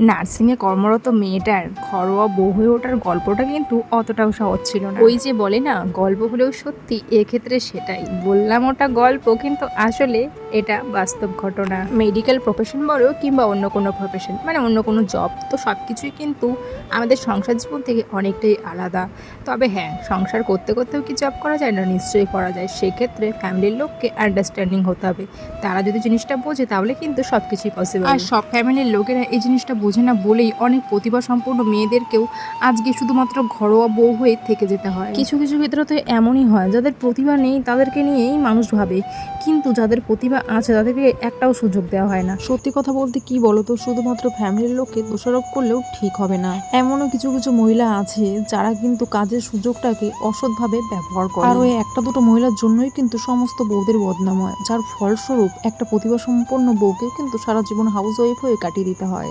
নার্সিংয়ে কর্মরত মেয়েটার ঘরোয়া বউ হয়ে ওঠার গল্পটা কিন্তু অতটাও সহজ ছিল না। ওই যে বলে না, গল্প হলেও সত্যি, এক্ষেত্রে সেটাই। বললাম ওটা গল্প, কিন্তু আসলে এটা বাস্তব ঘটনা। মেডিকেল প্রফেশন বলো কিংবা অন্য কোনো প্রফেশন মানে অন্য কোনো জব তো সব কিছুই কিন্তু আমাদের সংসার জীবন থেকে অনেকটাই আলাদা। তবে হ্যাঁ সংসার করতে করতেও কি জব করা যায়? না নিশ্চয়ই করা যায়। সেক্ষেত্রে ফ্যামিলির লোককে আন্ডারস্ট্যান্ডিং হতে হবে। তারা যদি জিনিসটা বোঝে তাহলে কিন্তু সব কিছুই পসিবল আর সব ফ্যামিলির লোকেরা এই জিনিসটা বোঝে না বলেই অনেক প্রতিভা সম্পন্ন মেয়েদেরকেও আজকে শুধুমাত্র ঘরোয়া বউ হয়ে থেকে যেতে হয়। কিছু কিছু ক্ষেত্রে তো এমনই হয় যাদের প্রতিভা নেই তাদেরকে নিয়েই মানুষ ভাবে। কিন্তু যাদের প্রতিভা আছে, তাদেরকে একটাও সুযোগ দেওয়া হয় না। সত্যি কথা বলতে কি বলো তো শুধুমাত্র ফ্যামিলির লোককে দোষারোপ করলেও ঠিক হবে না। এমনও কিছু কিছু মহিলা আছে, যারা কিন্তু কাজের সুযোগটাকে অসৎভাবে ব্যবহার করে। আর ওই একটা দুটো মহিলার জন্যই কিন্তু সমস্ত বউদের বদনাম হয় যার ফলস্বরূপ একটা প্রতিভা সম্পন্ন বউকে কিন্তু সারা জীবন হাউস ওয়াইফ হয়ে কাটিয়ে দিতে হয়।